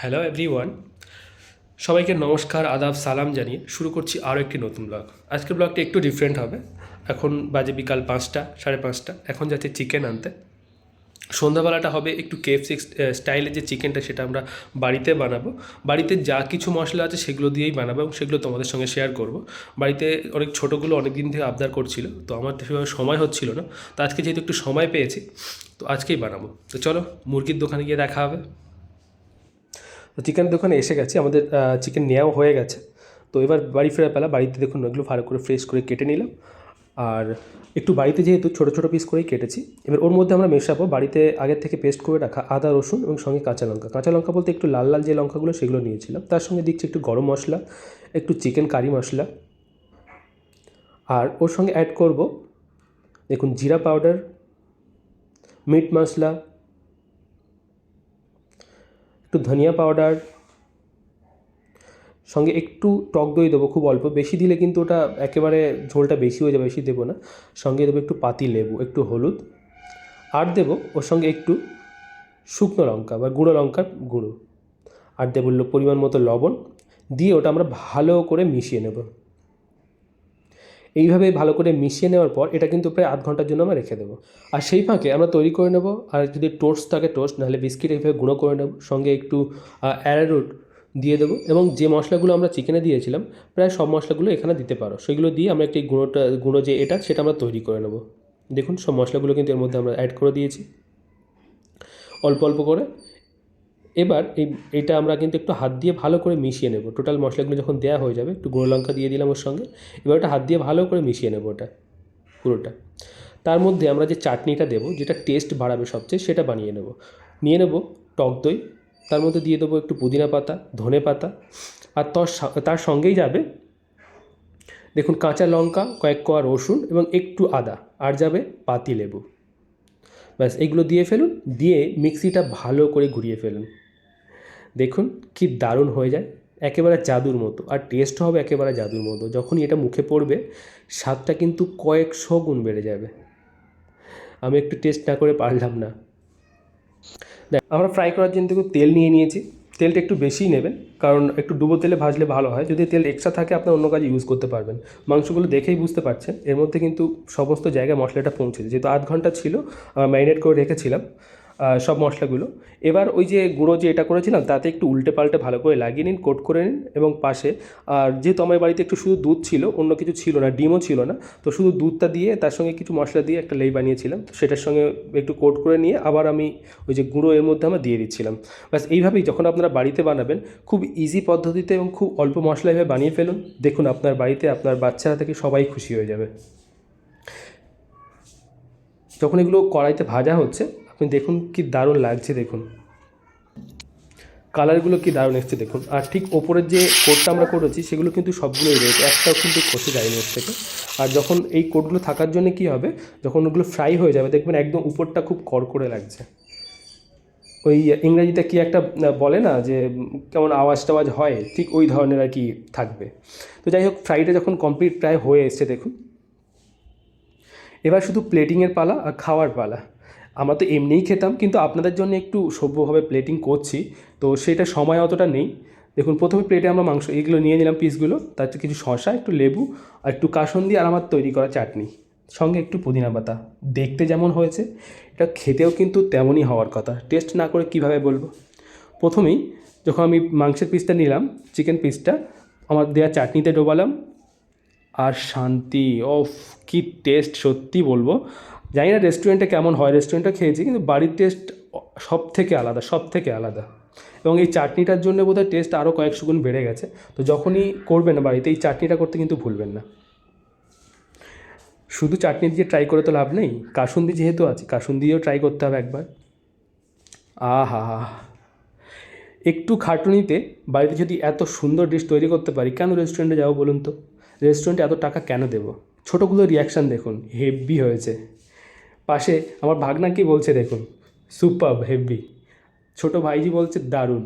Hello everyone সবাইকে নমস্কার, আদাব, সালাম জানিয়ে শুরু করছি আরও একটি নতুন ব্লগ আজকের ব্লগটা একটু ডিফারেন্ট হবে। এখন বাজে বিকাল পাঁচটা, সাড়ে পাঁচটা। এখন যাচ্ছে চিকেন আনতে। সন্ধ্যাবেলাটা হবে একটু কেএফসি স্টাইলের যে চিকেনটা সেটা আমরা বাড়িতে বানাবো। বাড়িতে যা কিছু মশলা আছে, সেগুলো দিয়েই বানাবো এবং সেগুলো তোমাদের সঙ্গে শেয়ার করব। বাড়িতে অনেক ছোটোগুলো অনেক দিন থেকে আবদার করছিল, তো আমার সেভাবে সময় হচ্ছিল না। তো আজকে যেহেতু একটু সময় পেয়েছি, তো আজকেই বানাবো। তো চলো, মুরগির দোকানে গিয়ে দেখা হবে। তো চিকেনের দোকানে এসে গেছে, আমাদের চিকেন নেওয়াও হয়ে গেছে। তো এবার বাড়ি ফেরার পেলা, বাড়িতে দেখুন এগুলো ভালো করে ফ্রেশ করে কেটে নিলাম। আর একটু বাড়িতে যেহেতু ছোটো ছোটো পিস করেই কেটেছি, এবার ওর মধ্যে আমরা মেশাবো। বাড়িতে আগের থেকে পেস্ট করে রাখা আদা, রসুন এবং সঙ্গে কাঁচা লঙ্কা। কাঁচা লঙ্কা বলতে একটু লাল লাল যে লঙ্কাগুলো সেগুলো নিয়েছিলাম। তার সঙ্গে দিচ্ছি একটু গরম মশলা, একটু চিকেন কারি মশলা। আর ওর সঙ্গে অ্যাড করব, দেখুন জিরা পাউডার মিট মশলা একটু ধনিয়া পাউডার সঙ্গে একটু টক দই দেবো খুব অল্প। বেশি দিলে কিন্তু ওটা একেবারে ঝোলটা বেশি হয়ে যাবে, বেশি দেবো না। সঙ্গে দেবো একটু পাতি লেবু, একটু হলুদ। আর দেবো ওর সঙ্গে একটু শুকনো লঙ্কা বা গুঁড়ো লঙ্কার গুঁড়ো। আর দেবো পরিমাণ মতো লবণ। দিয়ে ওটা আমরা ভালো করে মিশিয়ে নেব। এইভাবে ভালো করে মিশিয়ে নেওয়ার পর এটা কিন্তু প্রায় আধ ঘণ্টার জন্য আমরা রেখে দেবো। আর সেই ফাঁকে আমরা তৈরি করে নেব, আর যদি টোস্ট থাকে টোস্ট, নাহলে বিস্কিট এইভাবে গুঁড়ো করে নেব, সঙ্গে একটু অ্যারারুট দিয়ে দেবো, এবং যে মশলাগুলো আমরা চিকেনে দিয়েছিলাম, প্রায় সব মশলাগুলো এখানে দিতে পারো। সেগুলো দিয়ে আমরা একটি গুঁড়োটা, গুঁড়ো যে এটা, সেটা আমরা তৈরি করে নেব। দেখুন, সব মশলাগুলো কিন্তু এর মধ্যে আমরা অ্যাড করে দিয়েছি। অল্প অল্প করে। এবার এই, এটা আমরা কিন্তু একটু হাত দিয়ে ভালো করে মিশিয়ে নেব। টোটাল মশলাগুলো যখন দেওয়া হয়ে যাবে, একটু গুঁড়ো লঙ্কা দিয়ে দিলাম ওর সঙ্গে, এবার ওটা হাত দিয়ে ভালো করে মিশিয়ে নেব ওটা, পুরোটা। তার মধ্যে আমরা যে চাটনিটা দেবো, যেটা টেস্ট বাড়াবে সবচেয়ে, সেটা বানিয়ে নেব। নিয়ে নেব টক দই, তার মধ্যে দিয়ে দেবো একটু পুদিনা পাতা, ধনে পাতা, আর তার সঙ্গেই যাবে, দেখুন কাঁচা লঙ্কা, কয়েক কোয়া রসুন এবং একটু আদা, আর যাবে পাতি লেবু ব্যাস এগুলো দিয়ে ফেলুন, দিয়ে মিক্সিটা ভালো করে ঘুরিয়ে ফেলুন। দেখুন কি দারুণ হয়ে যায়, একেবারে জাদুর মতো। আর টেস্টও হবে একেবারে জাদুর মতো। যখনই এটা মুখে পড়বে, স্বাদটা কিন্তু কয়েকশো গুণ বেড়ে যাবে। আমি একটু টেস্ট না করে পারলাম না। দেখ, আমরা ফ্রাই করার জন্য তেল নিয়ে নিয়েছি। তেলটা একটু বেশিই নেবেন, কারণ একটু ডুবো তেলে ভাজলে ভালো হয়। যদি তেল এক্সট্রা থাকে আপনার অন্য কাজে ইউজ করতে পারবেন। মাংসগুলো দেখেই বুঝতে পারছেন। এর মধ্যে কিন্তু সমস্ত জায়গায় মশলাটা পৌঁছেছে যেহেতু আধ ঘণ্টা ছিল ম্যারিনেট করে রেখেছিলাম। সব মশলাগুলো। এবার ওই যে গুঁড়ো যে এটা করেছিলাম, তাতে একটু উল্টে পাল্টে ভালো করে লাগিয়ে নিন, কোট করে নিন এবং পাশে আর যেহেতু আমার বাড়িতে একটু শুধু দুধ ছিল, অন্য কিছু ছিল না, ডিমও ছিল না, তো শুধু দুধটা দিয়ে তার সঙ্গে কিছু মশলা দিয়ে একটা লেই বানিয়েছিলাম, তো সেটার সঙ্গে একটু কোট করে নিয়ে আবার আমি ওই যে গুঁড়ো এর মধ্যে আমার দিয়ে দিচ্ছিলাম। ব্যাস, এইভাবেই যখন আপনারা বাড়িতে বানাবেন, খুব ইজি পদ্ধতিতে এবং খুব অল্প মশলা এভাবে বানিয়ে ফেলুন, দেখুন আপনার বাড়িতে আপনার বাচ্চারা থেকে সবাই খুশি হয়ে যাবে। যখন এগুলো কড়াইতে ভাজা হচ্ছে আপনি দেখুন কি দারুণ লাগছে, দেখুন। কালারগুলো কি দারুণ এসছে, দেখুন। আর ঠিক ওপরের যে কোটটা আমরা করেছি, সেগুলো কিন্তু সবগুলোই রয়েছে একটাও কিন্তু খসে যায়নি ওর থেকে। আর যখন এই কোটগুলো থাকার জন্য কি হবে, যখন ওগুলো ফ্রাই হয়ে যাবে, দেখবেন একদম উপরটা খুব কড়কড়ে লাগছে। ওই ইংরেজিতে কি একটা বলে না যে, কেমন আওয়াজ টাওয়াজ হয়, ঠিক ওই ধরনের আর কি থাকবে। তো যাই হোক ফ্রাইটা যখন কমপ্লিট প্রায় হয়ে এসছে, দেখুন। এবার শুধু প্লেটিংয়ের পালা আর খাওয়ার পালা। আমরা তো এমনিই খেতাম, কিন্তু আপনাদের জন্য একটু সভ্যভাবে প্লেটিং করছি, তো সেটা সময় অতটা নেই। দেখুন, প্রথমে প্লেটে আমরা মাংস, এগুলো নিয়ে নিলাম পিসগুলো তার কিছু শসা, একটু লেবু, আর একটু কাসন্দি আর আমার তৈরি করা চাটনি, সঙ্গে একটু পুদিনা পাতা। দেখতে যেমন হয়েছে, এটা খেতেও কিন্তু তেমনই হওয়ার কথা। টেস্ট না করে কীভাবে বলব? প্রথমেই যখন আমি মাংসের পিসটা নিলাম চিকেন পিসটা আমার দেওয়া চাটনিতে ডোবালাম, আর শান্তি অফ কি টেস্ট সত্যি বলব। জানি না রেস্টুরেন্টে কেমন হয় রেস্টুরেন্টটা খেয়েছি, কিন্তু বাড়ির টেস্ট সব থেকে আলাদা সব থেকে আলাদা। এবং এই চাটনিটার জন্য বোধহয় টেস্ট আরও কয়েকশো গুণ বেড়ে গেছে। তো যখনই করবেন বাড়িতে, এই চাটনিটা করতে কিন্তু ভুলবেন না। শুধু চাটনি দিয়ে ট্রাই করে তো লাভ নেই, কাসুন্দি যেহেতু আছে, কাসুন্দিও ট্রাই করতে হবে একবার। আহা, একটু খাটুনিতে বাড়িতে যদি এত সুন্দর ডিশ তৈরি করতে পারি, কেন রেস্টুরেন্টে যাব বলুন তো? রেস্টুরেন্টে এত টাকা কেন দেবো? ছোটোগুলো রিয়াকশান দেখুন হেভি হয়েছে। পাশে আমার ভাগনা কি বলছে দেখুন? সুপার হেভি ছোটো ভাইজি বলছে দারুণ।